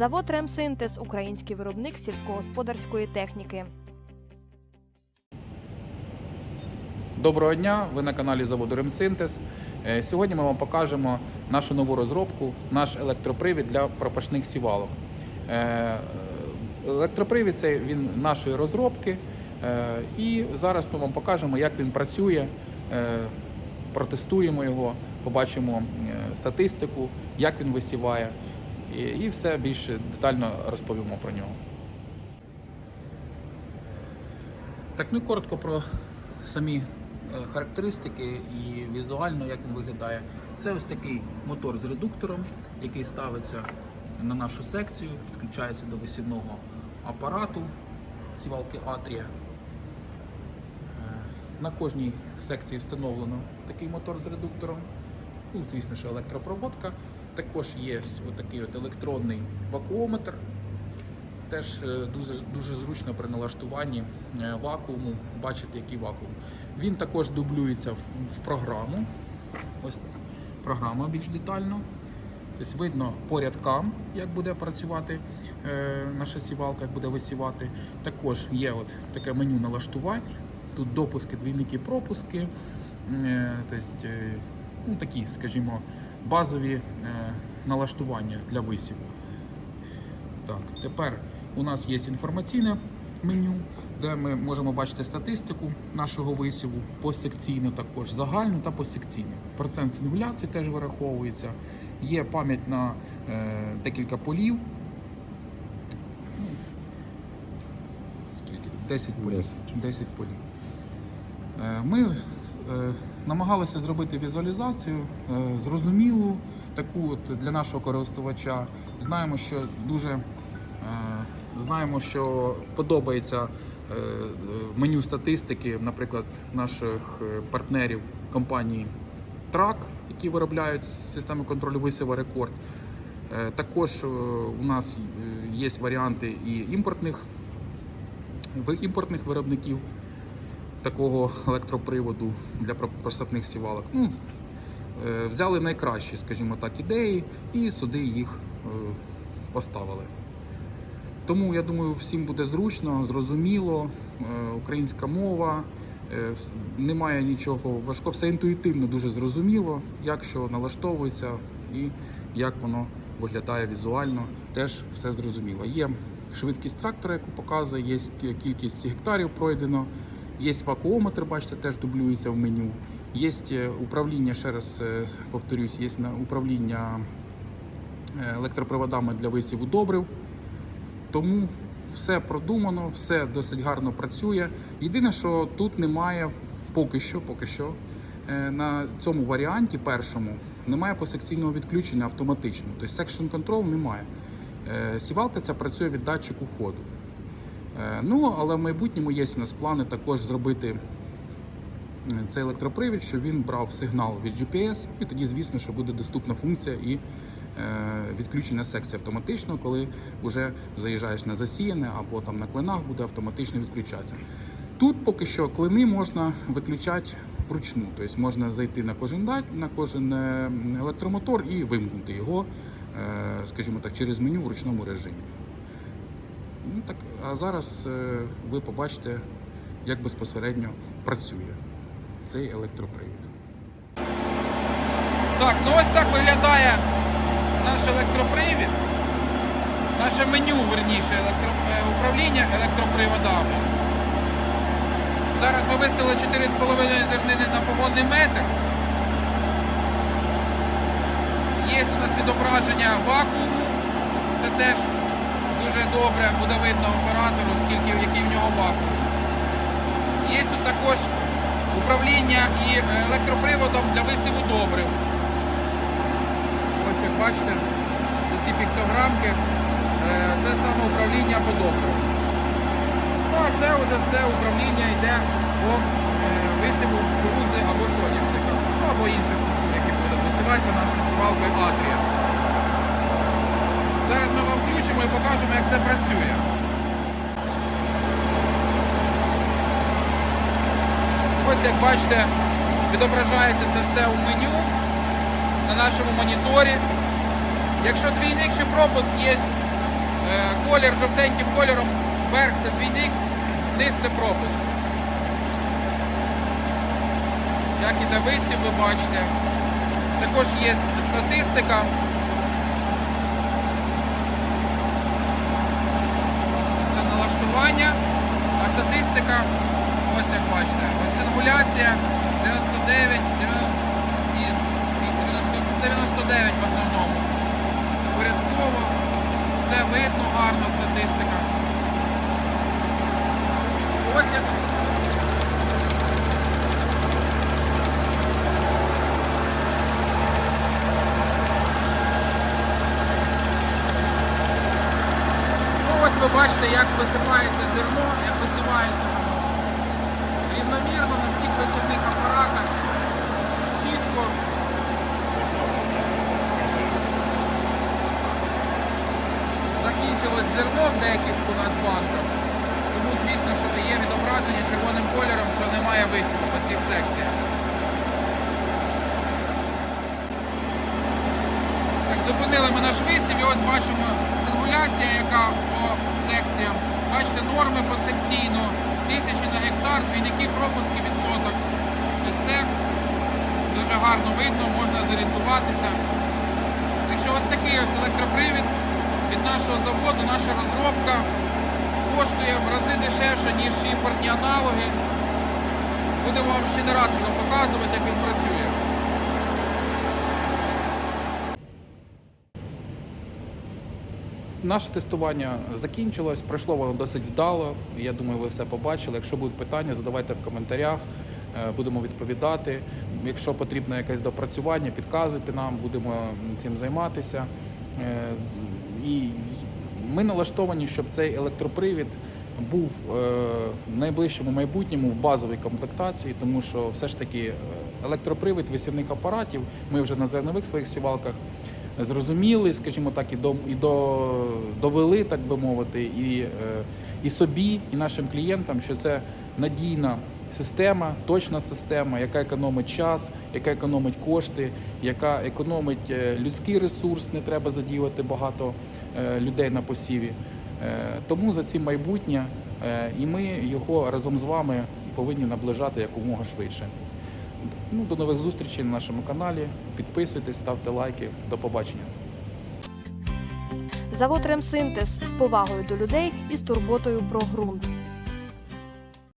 Завод Ремсинтез український виробник сільськогосподарської техніки. Доброго дня! Ви на каналі заводу Ремсинтез. Е, Сьогодні ми вам покажемо нашу нову розробку, наш електропривід для пропашних сівалок. Е, Електропривід це він нашої розробки. Е, І зараз ми вам покажемо, як він працює, протестуємо його, побачимо статистику, як він висіває, і- і все більш детально розповімо про нього. Так, ну коротко про самі е, характеристики і візуально, як він виглядає. Це ось такий мотор з редуктором, який ставиться на нашу секцію, підключається до висівного апарату сівалки Атрія. Е, На кожній секції встановлено такий мотор з редуктором. Ну, звісно, що електропроводка. Також є ось такий от електронний вакуометр. Теж е, дуже, дуже зручно при налаштуванні е, вакууму бачити, який вакуум. Він також дублюється в, програму. Ось. Програма більш детально. Тобто видно по рядкам, як буде працювати е, наша сівалка, як буде висівати. Також є от таке меню налаштувань. Тут допуски, двійники, пропуски. Тобто, ну, такі, скажімо, базові налаштування для висіву. Так, тепер у нас є інформаційне меню, де ми можемо бачити статистику нашого висіву посекційно також, загальну та посекційну. Процент сингуляції теж вираховується. Є пам'ять на е, декілька полів. Ну, Скільки? 10 полів. 10. 10 полів. Е, Ми е, намагалися зробити візуалізацію е, зрозумілу, таку от для нашого користувача. Знаємо, що дуже е, знаємо, що подобається е, меню статистики, наприклад, наших партнерів компанії Трак, які виробляють системи контролю висіву рекорд. Також у нас є варіанти і імпортних, імпортних виробників такого електроприводу для про- просапних сівалок. Ну, е, взяли найкращі, скажімо так, ідеї і сюди їх е, поставили. Тому я думаю, всім буде зручно, зрозуміло, е, українська мова, немає нічого важкого, все інтуїтивно дуже зрозуміло, як що налаштовується і як воно виглядає візуально, теж все зрозуміло. Є швидкість трактора, яку показує, є кількість гектарів пройдено, є вакуометр, бачите, теж дублюється в меню. Є е, управління, ще раз е, повторюсь, є управління е, електроприводами для висіву добрив. Тому все продумано, все досить гарно працює. Єдине, що тут немає поки що, поки що на цьому варіанті першому немає посекційного відключення автоматично. Тобто section control немає. Сівалка ця працює від датчику ходу. Е, Ну, але в майбутньому є у нас плани також зробити е, цей електропривід, щоб він брав сигнал від GPS, і тоді, звісно, що буде доступна функція і е, відключення секції автоматично, коли вже заїжджаєш на засіяне або там на клинах буде автоматично відключатися. Тут поки що клини можна виключати вручну, тобто можна зайти на кожен на кожен електромотор і вимкнути його, скажімо так, через меню в ручному режимі. Ну, так, а зараз е, ви побачите, як безпосередньо працює цей електропривід. Так, ну ось так виглядає наш електропривід, наше меню, верніше, електро... е, управління електроприводами. Зараз ми виставили 4,5 зернини на погодний метр. Є у нас відображення вакууму. Це теж дуже добре буде видно оператору, скільки, який в нього вакуум. Є тут також управління і е, електроприводом для висіву добрив. Ось як бачите, ці піктограмки, е, це саме управління по добриву. Ну а це вже все управління йде по е, висіву кукурудзи або соняшника, ну або інших які будуть висіватися нашою сівалкою Атрія. Зараз ми вам включимо і покажемо, як це працює. Ось як бачите, відображається це все у меню на нашому моніторі. Якщо двійник чи пропуск є Е, Колір жовтеньким кольором, верх це двійник, низ це пропуск. Як іде висів, ви бачите. Також є статистика. Це налаштування, а статистика, ось як бачите, ось сингуляція 99, із 99 в основному. Порядково, все видно, гарна статистика. Ось як Ну, ось ви бачите, як висипається зерно, як висипається воно. Рівномірно на всіх висівних апаратах. Чітко. Закінчилось зерно в деяких у нас банках. Тому, звісно, що є відображення червоним кольором, що немає висіву по цих секціях. Зупинили ми наш висів і ось бачимо симуляція, яка по секціям. Бачите, норми посекційно, тисячі на гектар, двійники пропуски відсоток. Все дуже гарно видно, можна зорієнтуватися. Так що ось такий ось електропривід від нашого заводу, наша розробка коштує в рази дешевше, ніж імпортні аналоги. Будемо вам ще не раз його показувати, як він працює. Наше тестування закінчилось, пройшло воно досить вдало. Я думаю, ви все побачили. Якщо будуть питання, задавайте в коментарях, е, будемо відповідати. Якщо потрібно якесь допрацювання, підказуйте нам, будемо цим займатися. Е, І ми налаштовані, щоб цей електропривід був е, в найближчому майбутньому в базовій комплектації, тому що все ж таки електропривід висівних апаратів ми вже на зернових своїх сівалках зрозуміли, скажімо так, і до і до довели, так би мовити, і, е, і собі, і нашим клієнтам, що це надійна система, точна система, яка економить час, яка економить кошти, яка економить е, людський ресурс, не треба задіювати багато е, людей на посіві. Тому за цим майбутнє, і ми його разом з вами повинні наближати якомога швидше. Ну, до нових зустрічей на нашому каналі. Підписуйтесь, ставте лайки. До побачення. Завод Ремсинтез з повагою до людей і з турботою про ґрунт.